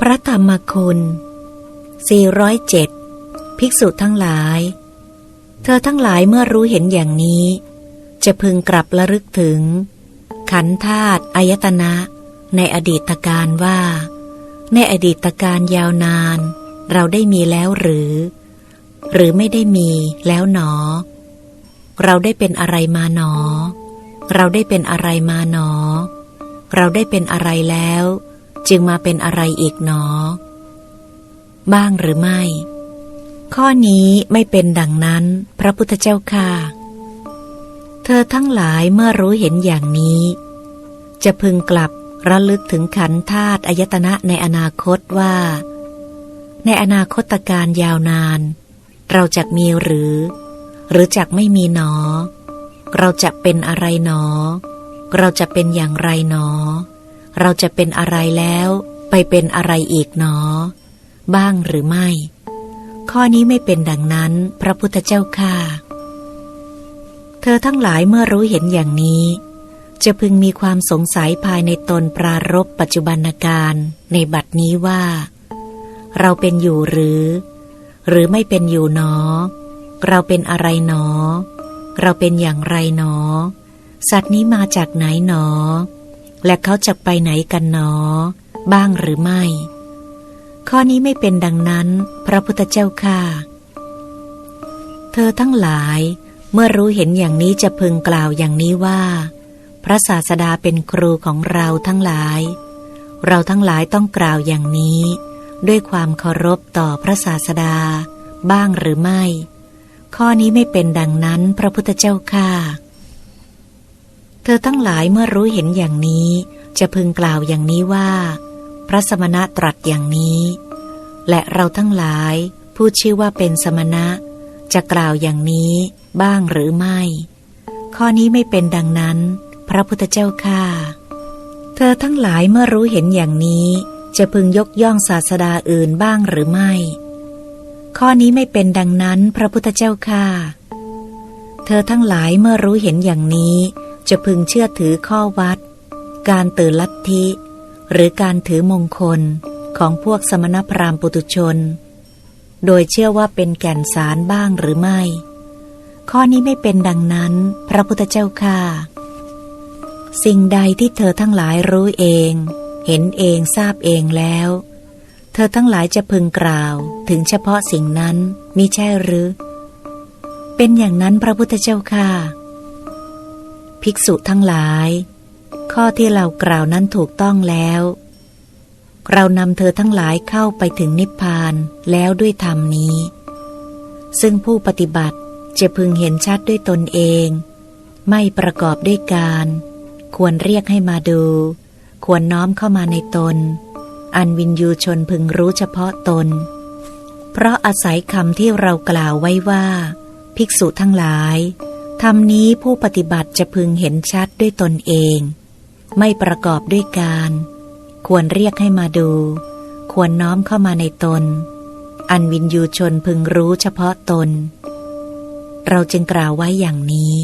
พระธรรมคุณ 407 ภิกษุทั้งหลาย เธอทั้งหลายเมื่อรู้เห็นอย่างนี้ จะพึงกลับระลึกถึง ขันธ์ธาตุอายตนะ ในอดีตการว่า ในอดีตการยาวนาน เราได้มีแล้วหรือ หรือไม่ได้มีแล้วหนอ เราได้เป็นอะไรมาหนอ เราได้เป็นอะไรมาหนอ เราได้เป็นอะไรแล้ว จึงมาเป็นอะไรอีกหนอ บ้างหรือไม่ ข้อนี้ไม่เป็นดังนั้น พระพุทธเจ้าค่ะ เธอทั้งหลายเมื่อรู้เห็นอย่างนี้ จะพึงกลับระลึกถึงขันธ์ธาตุอายตนะในอนาคตว่า ในอนาคตการยาวนาน เราจะมีหรือ หรือจักไม่มีหนอ เราจะเป็นอะไรหนอ เราจะเป็นอย่างไรหนอ เราจะเป็นอะไรแล้วไปเป็นอะไรอีกหนอ บ้างหรือไม่ ข้อนี้ไม่เป็นดังนั้น พระพุทธเจ้าค่ะเธอทั้งหลายเมื่อรู้เห็นอย่างนี้ จะพึงมีความสงสัยภายในตนปรารบปัจจุบันการในบัดนี้ว่า เราเป็นอยู่หรือ หรือไม่เป็นอยู่หนอ เราเป็นอะไรหนอ เราเป็นอย่างไรหนอ สัตว์นี้มาจากไหนหนอ และเขาจะไปไหนกันหนอ บ้างหรือไม่ ข้อนี้ไม่เป็นดังนั้น พระพุทธเจ้าค่ะ เธอทั้งหลายเมื่อรู้เห็นอย่างนี้จะพึงกล่าวอย่างนี้ว่า พระศาสดาเป็นครูของเราทั้งหลาย เราทั้งหลายต้องกล่าวอย่างนี้ ด้วยความเคารพต่อพระศาสดา บ้างหรือไม่ ข้อนี้ไม่เป็นดังนั้นพระพุทธเจ้าค่ะ เธอทั้งหลายเมื่อรู้เห็นอย่างนี้ จะพึงกล่าวอย่างนี้ว่า พระสมณะตรัสอย่างนี้ และเราทั้งหลายผู้ชื่อว่าเป็นสมณะ จะกล่าวอย่างนี้บ้างหรือไม่ ข้อนี้ไม่เป็นดังนั้น พระพุทธเจ้าค่ะเธอทั้งหลายเมื่อรู้เห็นอย่างนี้ จะพึงยกย่องศาสดาอื่นบ้างหรือไม่ ข้อนี้ไม่เป็นดังนั้น พระพุทธเจ้าค่ะเธอทั้งหลายเมื่อรู้เห็นอย่างนี้ จะพึงเชื่อถือข้อวัด การตื่นลัทธิ หรือการถือมงคลของพวกสมณพราหมณ์ปุตุชน โดยเชื่อว่าเป็นแก่นสารบ้างหรือไม่ ข้อนี้ไม่เป็นดังนั้น พระพุทธเจ้าค่ะ สิ่งใดที่เธอทั้งหลายรู้เอง เห็นเองทราบเองแล้ว เธอทั้งหลายจะพึงกล่าว ถึงเฉพาะสิ่งนั้นมิใช่หรือ เป็นอย่างนั้นพระพุทธเจ้าค่ะ ภิกษุทั้งหลาย ข้อที่เรากล่าวนั้นถูกต้องแล้ว เรานำเธอทั้งหลายเข้าไปถึงนิพพานแล้วด้วยธรรมนี้ ซึ่งผู้ปฏิบัติจะพึงเห็นชัดด้วยตนเอง ไม่ประกอบด้วยการ ควรเรียกให้มาดู ควรน้อมเข้ามาในตน อันวินยูชนพึงรู้เฉพาะตน เพราะอาศัยคำที่เรากล่าวไว้ว่า ภิกษุทั้งหลาย ธรรมนี้ผู้ปฏิบัติจะพึงเห็นชัดด้วยตนเอง ไม่ประกอบด้วยการ ควรเรียกให้มาดู ควรน้อมเข้ามาในตน อันวินยูชนพึงรู้เฉพาะตน เราจึงกล่าวไว้อย่างนี้